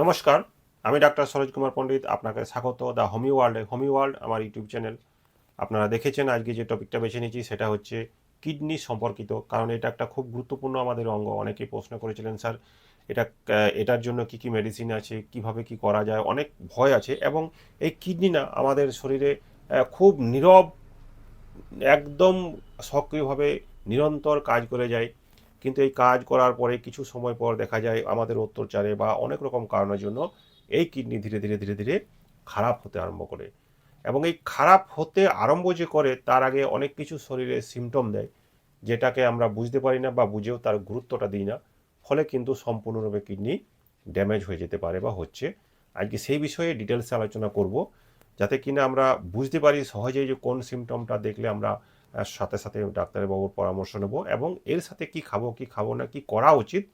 নমস্কার, আমি ডাক্তার সরোজ কুমার পণ্ডিত, আপনাকে স্বাগত, দ্য হোমি ওয়ার্ল্ডে হোমি ওয়ার্ল্ড, আমার ইউটিউব চ্যানেল। আপনারা দেখেছেন আজকে যে টপিকটা বেছে নিয়েছি, সেটা হচ্ছে কিডনি সম্পর্কিত, কারণ এটা একটা খুব গুরুত্বপূর্ণ আমাদের অঙ্গ। অনেকেই প্রশ্ন করেছিলেন, স্যার, এটা এটার জন্য কি কি মেডিসিন আছে, কীভাবে কি করা যায়? অনেক ভয় আছে, এবং এই কিডনি না আমাদের শরীরে খুব নীরব, একদম সক্রিয়ভাবে নিরন্তর কাজ করে যায়। কিন্তু এই কাজ করার পরে কিছু সময় পর দেখা যায় আমাদের অত্যাচারে বা অনেক রকম কারণের জন্য এই কিডনি ধীরে ধীরে ধীরে ধীরে খারাপ হতে আরম্ভ করে। এবং এই খারাপ হতে আরম্ভ যে করে, তার আগে অনেক কিছু শরীরে সিমটম দেয়, যেটাকে আমরা বুঝতে পারি না বা বুঝেও তার গুরুত্বটা দিই না। ফলে কিন্তু সম্পূর্ণরূপে কিডনি ড্যামেজ হয়ে যেতে পারে বা হচ্ছে। আজকে সেই বিষয়ে ডিটেলসে আলোচনা করব, যাতে কিনা আমরা বুঝতে পারি সহজেই যে কোন সিমটমটা দেখলে আমরা সাথে সাথে ডাক্তারবাবুর পরামর্শ নেব এবং এর সাথে কি খাব কি খাব না, কি করা উচিত,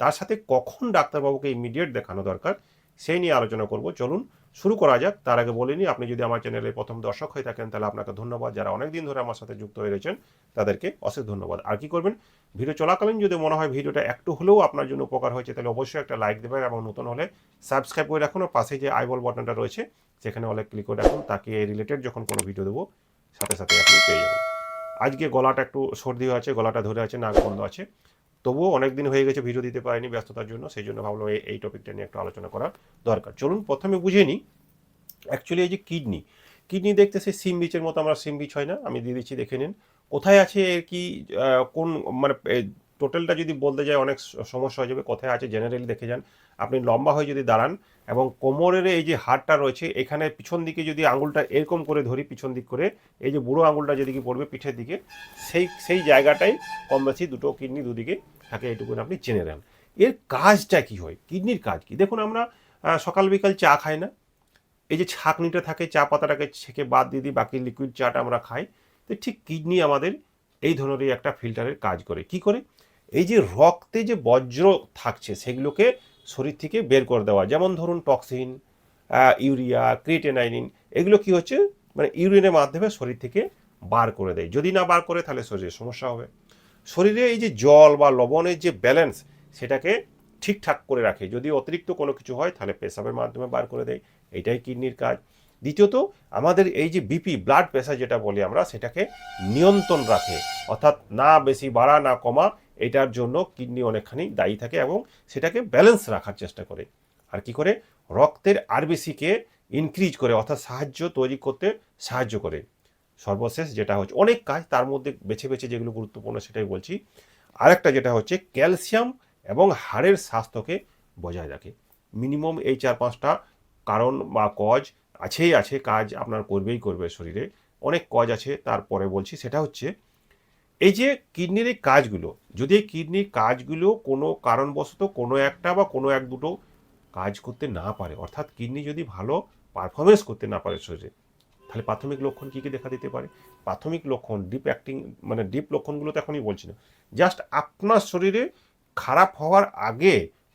তার সাথে কখন ডাক্তারবাবুকে ইমিডিয়েট দেখানো দরকার, সেই নিয়ে আলোচনা করব। চলুন, শুরু করা যাক। তার আগে বলিনি আপনি যদি আমার চ্যানেলে প্রথম দর্শক হয়ে থাকেন, তাহলে আপনাকে ধন্যবাদ। যারা অনেক দিন ধরে আমার সাথে যুক্ত হয়ে রয়েছেন, তাদেরকে অশেষ ধন্যবাদ। আর কি করবেন? ভিডিও চলাকালীন যদি মনে হয় ভিডিওটা একটু হলেও আপনার জন্য উপকার হয়েছে, তাহলে অবশ্যই একটা লাইক দেবেন এবং নতুন হলে সাবস্ক্রাইব করে রাখুন। আর পাশে যে আইবল বাটনটা রয়েছে, সেখানে অনেক ক্লিক করে রাখুন, তাকে রিলেটেড যখন কোনো ভিডিও দেবো, সাথে সাথে আপনি পেয়ে যাবেন। আজকে গলাটা একটু সর্দি আছে গলাটা ধরে আছে, নাক বন্ধ আছে। তবুও অনেক দিন হয়ে গেছে, ভিডিও দিতে পারিনি ব্যস্ততার জন্য, সেই জন্য ভাবলাম এই টপিকটা নিয়ে একটু আলোচনা করা দরকার। চলুন, প্রথমে বুঝে নিই অ্যাকচুয়ালি এই যে কিডনি কিডনি দেখতে সেই সিম বিচের মতো, আমরা সিম বিচ হয় না, আমি দিয়ে দিচ্ছি, দেখে নিন। কোথায় আছে এর কি কোন মানে টোটালটা যদি বলতে যায় অনেক সমস্যা হয়ে যাবে। কোথায় আছে জেনারেলি দেখে যান। আপনি লম্বা হয়ে যদি দাঁড়ান এবং কোমরের এই যে হাড়টা রয়েছে, এখানে পিছন দিকে যদি আঙুলটা এরকম করে ধরি, পিছন দিক করে, এই যে বুড়ো আঙুলটা যেদিকে পড়বে পিঠের দিকে, সেই সেই জায়গাটাই কম বেশি দুটো কিডনি দুদিকে থাকে এটুকু আপনি জেনে নেন। এর কাজটা কি হয়? কিডনির কাজ কি? দেখুন, আমরা সকাল বিকাল চা খাই না। এই যে ছাঁকনিটা থাকে, চা পাতাটাকে ছেঁকে বাদ দিয়ে দিই, বাকি লিকুইড চাটা আমরা খাই। তো ঠিক কিডনি আমাদের এই ধরনেরই একটা ফিল্টারের কাজ করে। কি করে? এই যে রক্তে যে বজ্র থাকছে, সেগুলোকে শরীর থেকে বের করে দেওয়া। যেমন ধরুন টক্সিন ইউরিয়া, ক্রিয়েটেনাইনিন, এগুলো কি হচ্ছে? মানে ইউরিনের মাধ্যমে শরীর থেকে বার করে দেয়। যদি না বার করে, তাহলে শরীরে সমস্যা হবে। শরীরে এই যে জল বা লবণের যে ব্যালেন্স সেটাকে ঠিকঠাক করে রাখে। যদি অতিরিক্ত কোনো কিছু হয়, তাহলে পেশাবের মাধ্যমে বার করে দেয়। এটাই কিডনির কাজ। দ্বিতীয়ত, আমাদের এই যে বিপি ব্লাড প্রেশার যেটা বলি আমরা, সেটাকে নিয়ন্ত্রণ রাখে। অর্থাৎ না বেশি বাড়া, না কমা এটার জন্য কিডনি অনেকখানি দায়ী থাকে এবং সেটাকে ব্যালেন্স রাখার চেষ্টা করে। আর কি করে? রক্তের আরবিসিকে ইনক্রিজ করে, অর্থাৎ সাহায্য তৈরি করতে সাহায্য করে। সর্বশেষ যেটা হচ্ছে, অনেক কাজ তার মধ্যে বেছে বেছে যেগুলো গুরুত্বপূর্ণ সেটাই বলছি। আরেকটা যেটা হচ্ছে, ক্যালসিয়াম এবং হাড়ের স্বাস্থ্যকে বজায় রাখে। মিনিমাম এই চার পাঁচটা কারণ বা কজ আছেই আছে, কাজ আপনার করবেই করবে শরীরে। অনেক কজ আছে, তারপরে বলছি, সেটা হচ্ছে এই যে কিডনির এই কাজগুলো, যদি এই কিডনির কাজগুলো কোনো কারণবশত কোনো একটা বা কোনো এক দুটো কাজ করতে না পারে, অর্থাৎ কিডনি যদি ভালো পারফরমেন্স করতে না পারে শরীরে, তাহলে প্রাথমিক লক্ষণ কী কী দেখা দিতে পারে? প্রাথমিক লক্ষণ ডিপ অ্যাক্টিং মানে ডিপ লক্ষণগুলো তো এখনই বলছি না। জাস্ট আপনার শরীরে খারাপ হওয়ার আগে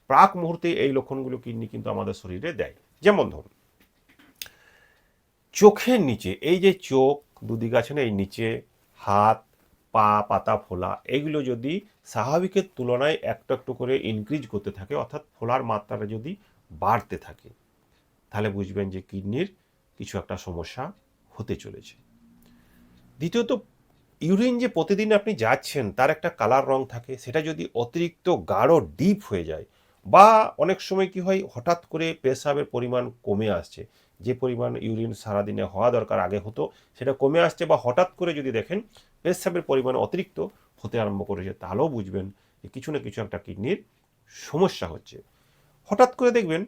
প্রাক মুহূর্তে এই লক্ষণগুলো কিডনি কিন্তু আমাদের শরীরে দেয়। যেমন ধরুন, চোখের নিচে, এই যে চোখ দুদিকে আছে না, এই নিচে, হাত পা, পাতা, ফোলা, এগুলো যদি স্বাভাবিকের তুলনায় একটু একটু করে ইনক্রিজ করতে থাকে, অর্থাৎ ফোলার মাত্রাটা যদি বাড়তে থাকে, তাহলে বুঝবেন যে কিডনির কিছু একটা সমস্যা হতে চলেছে। দ্বিতীয়ত ইউরিন যে প্রতিদিন আপনি যাচ্ছেন, তার একটা কালার রং থাকে, সেটা যদি অতিরিক্ত গাঢ় ডিপ হয়ে যায়, বা অনেক সময় কি হয়, হঠাৎ করে পেশাবের পরিমাণ কমে আসছে যে পরিমাণ ইউরিন সারাদিনে হওয়া দরকার আগে হতো, সেটা কমে আসছে বা হঠাৎ করে যদি দেখেন পেশাবের পরিমাণ অতিরিক্ত হতে আরম্ভ করেছে, তাহলেও বুঝবেন যে কিছু না কিছু একটা কিডনির সমস্যা হচ্ছে। হঠাৎ করে দেখবেন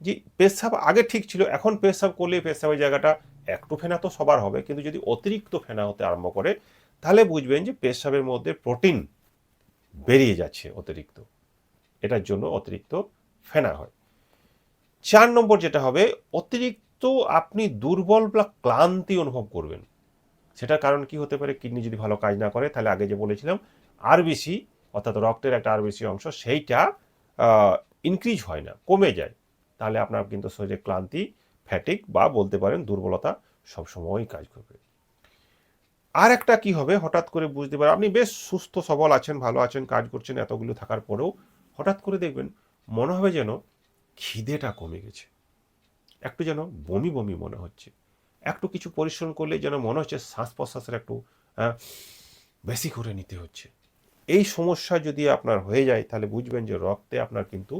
যে পেশাব আগে ঠিক ছিল, এখন পেশাব করলে পেশাবের জায়গাটা একটু ফেনা তো সবার হবে, কিন্তু যদি অতিরিক্ত ফেনা হতে আরম্ভ করে, তাহলে বুঝবেন যে পেশাবের মধ্যে প্রোটিন বেরিয়ে যাচ্ছে অতিরিক্ত। এটার জন্য অতিরিক্ত ফেনা হয়। চার নম্বর যেটা হবে, অতিরিক্ত আপনি দুর্বল বা ক্লান্তি অনুভব করবেন। সেটার কারণ কি হতে পারে? কিডনি যদি ভালো কাজ না করে, তাহলে আগে যে বলেছিলাম আরবিসি অর্থাৎ রক্তের একটা আরবিসি অংশ, সেইটা ইনক্রিজ হয় না, কমে যায়। তাহলে আপনার কিন্তু শরীরে ক্লান্তি ফ্যাটিক বা বলতে পারেন দুর্বলতা সবসময়ই কাজ করবে। আর একটা কি হবে? হঠাৎ করে বুঝতে পারেন আপনি বেশ সুস্থ, সবল আছেন, ভালো আছেন, কাজ করছেন, এতগুলো থাকার পরেও হঠাৎ করে দেখবেন, মনে হবে যেন খিদেটা কমে গেছে। একটু যেন বমি বমি মনে হচ্ছে। একটু কিছু পরিশ্রম করলে যেন মনে হচ্ছে শ্বাস প্রশ্বাসের একটু বেশি করে নিতে হচ্ছে। এই সমস্যা যদি আপনার হয়ে যায়, তাহলে বুঝবেন যে রক্তে আপনার কিন্তু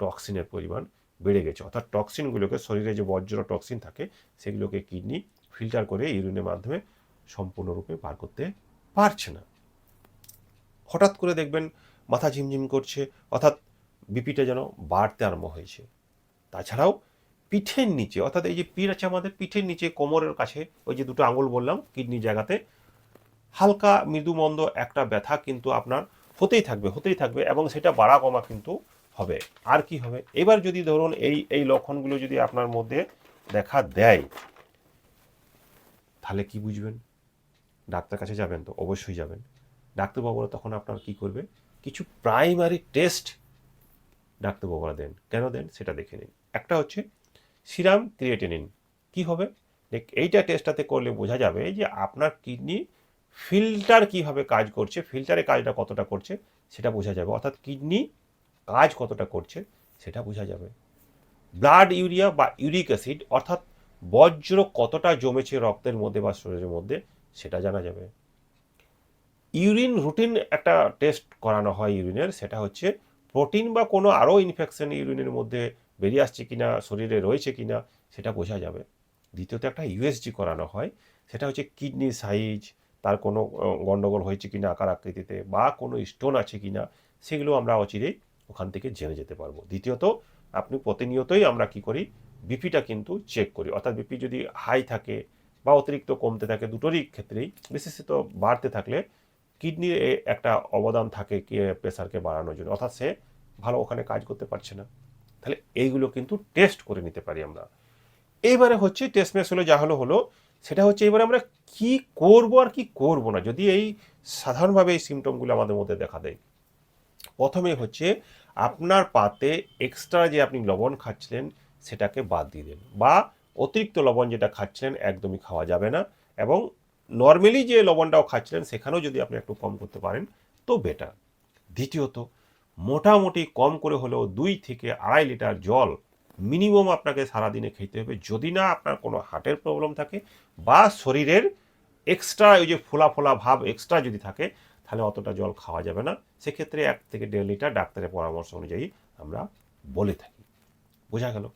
টক্সিনের পরিমাণ বেড়ে গেছে। অর্থাৎ টক্সিনগুলোকে শরীরে যে বজ্র টক্সিন থাকে, সেগুলোকে কিডনি ফিল্টার করে ইউরিনের মাধ্যমে সম্পূর্ণরূপে বার করতে পারছে না। হঠাৎ করে দেখবেন মাথা ঝিমঝিম করছে, অর্থাৎ বিপিটা যেন বাড়তে আরম্ভ হয়েছে। তাছাড়াও পিঠের নিচে, অর্থাৎ এই যে পিঠ আছে আমাদের, পিঠের নিচে কোমরের কাছে, ওই যে দুটো আঙুল বললাম কিডনি জায়গাতে, হালকা মৃদুমন্দ একটা ব্যথা কিন্তু আপনার হতেই থাকবে হতেই থাকবে এবং সেটা বাড়া কমা কিন্তু হবে। আর কি হবে? এবার যদি ধরুন এই এই লক্ষণগুলো যদি আপনার মধ্যে দেখা দেয়, তাহলে কি বুঝবেন? ডাক্তার কাছে যাবেন তো, অবশ্যই যাবেন। ডাক্তারবাবুরা তখন আপনার কি করবে? কিছু প্রাইমারি টেস্ট ডাক্তারবাবুরা দেন। কেন দেন? সেটা দেখে নিন। একটা হচ্ছে সিরাম ক্রিয়েটিনিন। কি হবে? এইটা টেস্টটাতে করলে বোঝা যাবে যে আপনার কিডনি ফিল্টার কীভাবে কাজ করছে ফিল্টারে কাজটা কতটা করছে, সেটা বোঝা যাবে। অর্থাৎ কিডনি কাজ কতটা করছে, সেটা বোঝা যাবে। ব্লাড ইউরিয়া বা ইউরিক অ্যাসিড অর্থাৎ বজ্র কতটা জমেছে রক্তের মধ্যে বা শরীরের মধ্যে, সেটা জানা যাবে। ইউরিন রুটিন একটা টেস্ট করানো হয় ইউরিনের সেটা হচ্ছে প্রোটিন বা কোনো আরও ইনফেকশন ইউরিনের মধ্যে বেরিয়ে আসছে কিনা, শরীরে রয়েছে কিনা, সেটা বোঝা যাবে। দ্বিতীয়ত একটা ইউএসজি করানো হয়। সেটা হচ্ছে কিডনি সাইজ, তার কোনো গণ্ডগোল হয়েছে কিনা আকার আকৃতিতে বা কোনো স্টোন আছে কিনা, সেগুলো আমরা অচিরেই ওখান থেকে জেনে যেতে পারব। দ্বিতীয়ত, আপনি প্রতিনিয়তই আমরা কি করি বিপিটা কিন্তু চেক করি। অর্থাৎ বিপি যদি হাই থাকে বা অতিরিক্ত কমতে থাকে, দুটোরই ক্ষেত্রেই বিশেষত বাড়তে থাকলে কিডনির একটা অবদান থাকে কি প্রেশারকে বাড়ানোর জন্য। অর্থাৎ সে ভালো ওখানে কাজ করতে পারছে না। তাহলে এইগুলো কিন্তু টেস্ট করে নিতে পারি আমরা। এইবারে হচ্ছে টেস্ট হলো, যা হলো হলো, সেটা হচ্ছে এবারে আমরা কি করব আর কি করব না, যদি এই সাধারণভাবে এই সিমটমগুলো আমাদের মধ্যে দেখা দেয়। প্রথমে হচ্ছে আপনার পাতে এক্সট্রা যে আপনি লবণ খাচ্ছিলেন, সেটাকে বাদ দিয়ে দেন বা অতিরিক্ত লবণ যেটা খাচ্ছিলেন, একদমই খাওয়া যাবে না এবং নর্মালি যে লবণটাও খাচ্ছিলেন, সেখানেও যদি আপনি একটু কম করতে পারেন, তো বেটার দ্বিতীয়ত মোটামুটি কম করে হলেও দুই থেকে আড়াই লিটার জল মিনিমাম আপনাকে সারাদিনে খেতে হবে। যদি না আপনার কোনো হার্টের প্রবলেম থাকে বা শরীরের এক্সট্রা ওই যে ফোলা ফোলা ভাব এক্সট্রা যদি থাকে, তাহলে অতটা জল খাওয়া যাবে না। সেক্ষেত্রে এক থেকে দেড় লিটার ডাক্তারের পরামর্শ অনুযায়ী আমরা বলে থাকি। বোঝা গেল?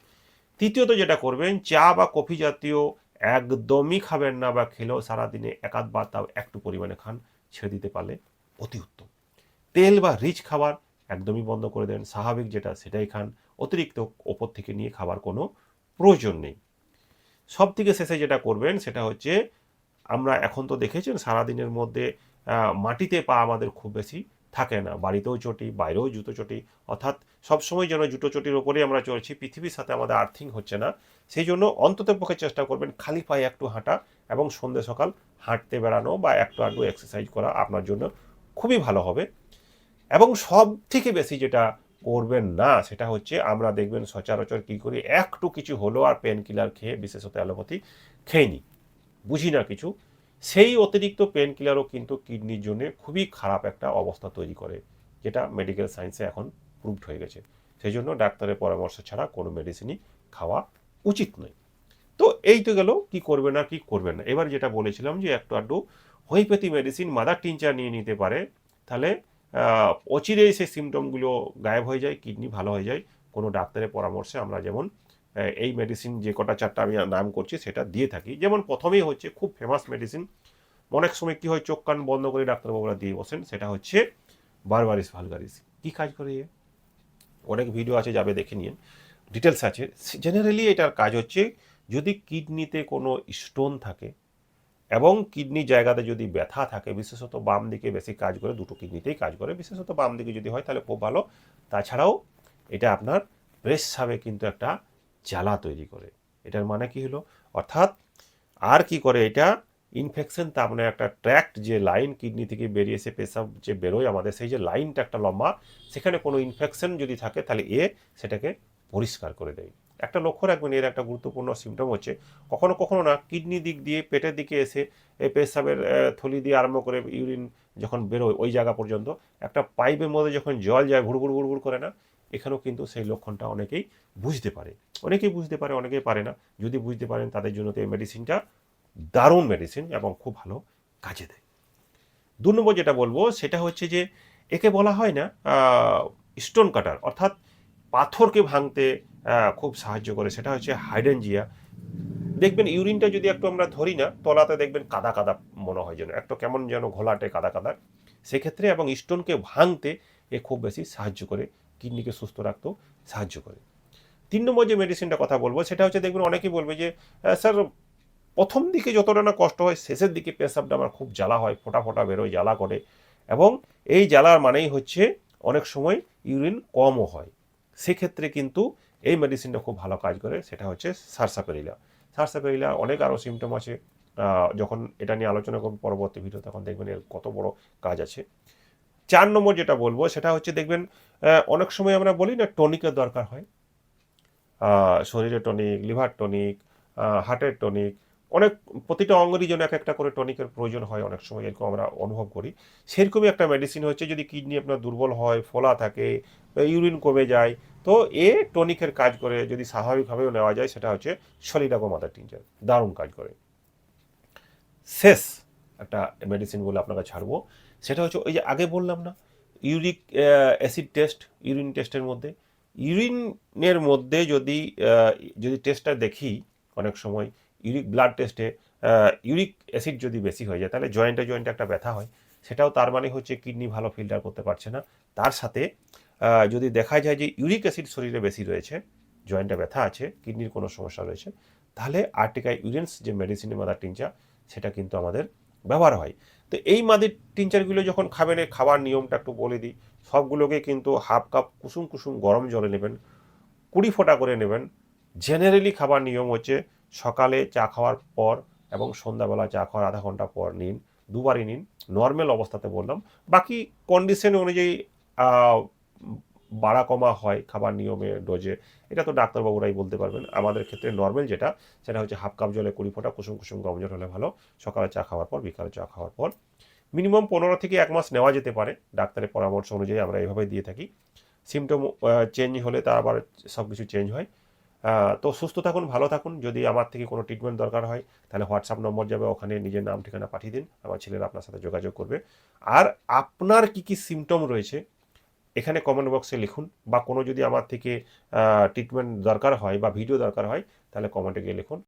তৃতীয়ত যেটা করবেন, চা বা কফি জাতীয় একদমই খাবেন না বা খেলেও সারাদিনে একাধবার তাও একটু পরিমাণে খান, ছেড়ে দিতে পারলে অতি উত্তম। তেল বা রিচ খাবার একদমই বন্ধ করে দেন। স্বাভাবিক যেটা, সেটাই খান। অতিরিক্ত ওপর থেকে নিয়ে খাবার কোনো প্রয়োজন নেই। সব থেকে শেষে যেটা করবেন, সেটা হচ্ছে, আমরা এখন তো দেখেছেন সারাদিনের মধ্যে মাটিতে পা আমাদের খুব বেশি থাকে না। বাড়িতেও চটি, বাইরেও জুতো চটি। অর্থাৎ সবসময় যেন জুতো চটির ওপরেই আমরা চলছি, পৃথিবীর সাথে আমাদের আর্থিং হচ্ছে না। সেই জন্য অন্তত পক্ষে চেষ্টা করবেন খালি পায়ে একটু হাঁটা এবং সন্ধ্যে সকাল হাঁটতে বেড়ানো বা একটু আধটু এক্সারসাইজ করা আপনার জন্য খুবই ভালো হবে। এবং সব থেকে বেশি যেটা করবেন না, সেটা হচ্ছে আমরা দেখবেন সচরাচর কী করি, একটু কিছু হলো আর পেন কিলার খেয়ে বিশেষত অ্যালোপ্যাথি খেয়ে নিই। বুঝি না কিছু। সেই অতিরিক্ত পেন কিলারও কিন্তু কিডনির জন্য খুবই খারাপ একটা অবস্থা তৈরি করে, যেটা মেডিকেল সায়েন্সে এখন প্রুভড হয়ে গেছে। সেই জন্য ডাক্তারের পরামর্শ ছাড়া কোনো মেডিসিনই খাওয়া উচিত নয়। তো এই তো গেল, কি করবে না কি করবে না। এবার যেটা বলেছিলাম যে একটু আধটু হোমিওপ্যাথি মেডিসিন মাদার টিনচার নিয়ে নিতে পারে, তাহলে অচিরেই সেই সিমটমগুলো গায়েব হয়ে যায় কিডনি ভালো হয়ে যায়। কোনো ডাক্তারের পরামর্শে আমরা যেমন এই মেডিসিন যে কটা চারটা আমি নাম করছি সেটা দিয়ে থাকি। যেমন প্রথমেই হচ্ছে খুব ফেমাস মেডিসিন অনেক সময় কী হয় চোখ কান বন্ধ করে ডাক্তারবাবুরা দিয়ে বসেন, সেটা হচ্ছে বারবারিস ভালগারিস কি কাজ করে? অনেক ভিডিও আছে, যাবে দেখে নিন ডিটেলস আছে। জেনারেলি এটার কাজ হচ্ছে, যদি কিডনিতে কোনো স্টোন থাকে এবং কিডনি জায়গাতে যদি ব্যথা থাকে, বিশেষত বাম দিকে বেশি কাজ করে, দুটো কিডনিতেই কাজ করে, বিশেষত বাম দিকে যদি হয় তাহলে খুব ভালো। তাছাড়াও এটা আপনার প্রেসাবে কিন্তু একটা জ্বালা তৈরি করে। এটার মানে কি হলো? অর্থাৎ আর কি করে এটা? ইনফেকশন তার মানে একটা ট্র্যাক্ট যে লাইন কিডনি থেকে বেরিয়ে এসে পেশাব যে বেরোয় আমাদের, সেই যে লাইনটা একটা লম্বা, সেখানে কোনো ইনফেকশন যদি থাকে তাহলে এ সেটাকে পরিষ্কার করে দেয়। একটা লক্ষ্য রাখবেন, এর একটা গুরুত্বপূর্ণ সিমটম হচ্ছে, কখনো কখনো না কিডনি দিক দিয়ে, পেটের দিকে এসে এই পেশাবের থলি দিয়ে আরম্ভ করে ইউরিন যখন বেরোয় ওই জায়গা পর্যন্ত, একটা পাইপের মধ্যে যখন জল যায়, ভুড় ভুড় ভুড় ভুড় করে না, এখানেও কিন্তু সেই লক্ষণটা অনেকেই বুঝতে পারে। অনেকেই বুঝতে পারে, অনেকেই পারে না। যদি বুঝতে পারেন, তাদের জন্য তো এই মেডিসিনটা দারুণ মেডিসিন এবং খুব ভালো কাজে দেয়। দু নম্বর যেটা বলব, সেটা হচ্ছে যে, একে বলা হয় না স্টোন কাটার অর্থাৎ পাথরকে ভাঙতে খুব সাহায্য করে। সেটা হচ্ছে হাইডেনজিয়া দেখবেন ইউরিনটা যদি একটু আমরা ধরি না, তলাতে দেখবেন কাদা কাদা মনে হয় যেন। একটু কেমন যেন ঘোলাটে কাদা কাদা। সেক্ষেত্রে এবং স্টোনকে ভাঙতে এ খুব বেশি সাহায্য করে, কিডনিকে সুস্থ রাখতেও সাহায্য করে। তিন নম্বর যে মেডিসিনটা কথা বলব, সেটা হচ্ছে দেখবেন অনেকেই বলবে যে স্যার, প্রথম দিকে যতটা না কষ্ট হয়, শেষের দিকে পেশাবটা আমার খুব জ্বালা হয়, ফোটা ফোটা বেরোয়, জ্বালা করে। এবং এই জ্বালার মানেই হচ্ছে অনেক সময় ইউরিন কমও হয়। সেক্ষেত্রে কিন্তু এই মেডিসিনটা খুব ভালো কাজ করে, সেটা হচ্ছে সারসাপেরিলা সারসাপেরিলা অনেক আরও সিমটম আছে যখন এটা নিয়ে আলোচনা করব পরবর্তী ভিডিও তখন দেখবেন এর কত বড় কাজ আছে। চার নম্বর যেটা বলব, সেটা হচ্ছে দেখবেন অনেক সময় আমরা বলি না টনিকের দরকার হয়। শরীরে টনিক লিভার টনিক হার্টের টনিক অনেক, প্রতিটা অঙ্গেরই যেন এক একটা করে টনিকের প্রয়োজন হয় অনেক সময়, এরকম আমরা অনুভব করি। সেরকমই একটা মেডিসিন হচ্ছে, যদি কিডনি আপনার দুর্বল হয়, ফোলা থাকে ইউরিন কমে যায় তো এ টনিকের কাজ করে যদি স্বাভাবিকভাবেও নেওয়া যায়, সেটা হচ্ছে সলিডাগো মাদার টিনচার দারুণ কাজ করে। শেষ একটা মেডিসিন বলে আপনাকে ছাড়বো। সেটা হচ্ছে ওই যে আগে বললাম না, ইউরিক অ্যাসিড টেস্ট ইউরিন টেস্টের মধ্যে। ইউরিনের মধ্যে যদি যদি টেস্টটা দেখি অনেক সময়, ইউরিক ব্লাড টেস্টে ইউরিক অ্যাসিড যদি বেশি হয়ে যায়, তাহলে জয়েন্টে জয়েন্টে একটা ব্যথা হয়। সেটাও তার মানে হচ্ছে কিডনি ভালো ফিল্টার করতে পারছে না। তার সাথে যদি দেখা যায় যে ইউরিক অ্যাসিড শরীরে বেশি রয়েছে, জয়েন্টে ব্যথা আছে, কিডনির কোনো সমস্যা রয়েছে, তাহলে আর্টিকা ইউরেন্স যে মেডিসিনের মাদার টিনচা, সেটা কিন্তু আমাদের ব্যবহার হয়। তো এই মাদের টিনচারগুলো যখন খাবেন খাবার নিয়মটা একটু বলে দিই, সবগুলোকে কিন্তু হাফ কাপ কুসুম কুসুম গরম জলে নেবেন, কুড়ি ফোঁটা করে নেবেন। জেনারেলি খাবার নিয়ম হচ্ছে সকালে চা খাওয়ার পর এবং সন্ধ্যাবেলা চা খাওয়ার আধা ঘণ্টা পর নিন, দুবারই নিন, নর্মাল অবস্থাতে বললাম। বাকি কন্ডিশন অনুযায়ী বাড়া কমা হয় খাবার নিয়মে, ডোজে, এটা তো ডাক্তারবাবুরাই বলতে পারবেন। আমাদের ক্ষেত্রে নর্মাল যেটা, সেটা হচ্ছে হাফ কাপ জলে কুড়ি ফোঁটা কুসুম কুসুম গরম জল হলে ভালো। সকালে চা খাওয়ার পর, বিকালে চা খাওয়ার পর। মিনিমাম পনেরো থেকে এক মাস নেওয়া যেতে পারে। ডাক্তারের পরামর্শ অনুযায়ী আমরা এভাবে দিয়ে থাকি। সিমটম চেঞ্জ হলে তা আবার সব কিছু চেঞ্জ হয়। তো সুস্থ থাকুন, ভালো থাকুন। যদি আমার থেকে কোনো ট্রিটমেন্ট দরকার হয়, তাহলে হোয়াটসঅ্যাপ নম্বর যাবে, ওখানে নিজের নাম, ঠিকানা পাঠিয়ে দিন। আমার ছেলেরা আপনার সাথে যোগাযোগ করবে। আর আপনার কি কি সিমটম রয়েছে এখানে কমেন্ট বক্সে লিখুন বা কোনো যদি আমার থেকে ট্রিটমেন্ট দরকার হয় বা ভিডিও দরকার হয়, তাহলে কমেন্টে গিয়ে লিখুন।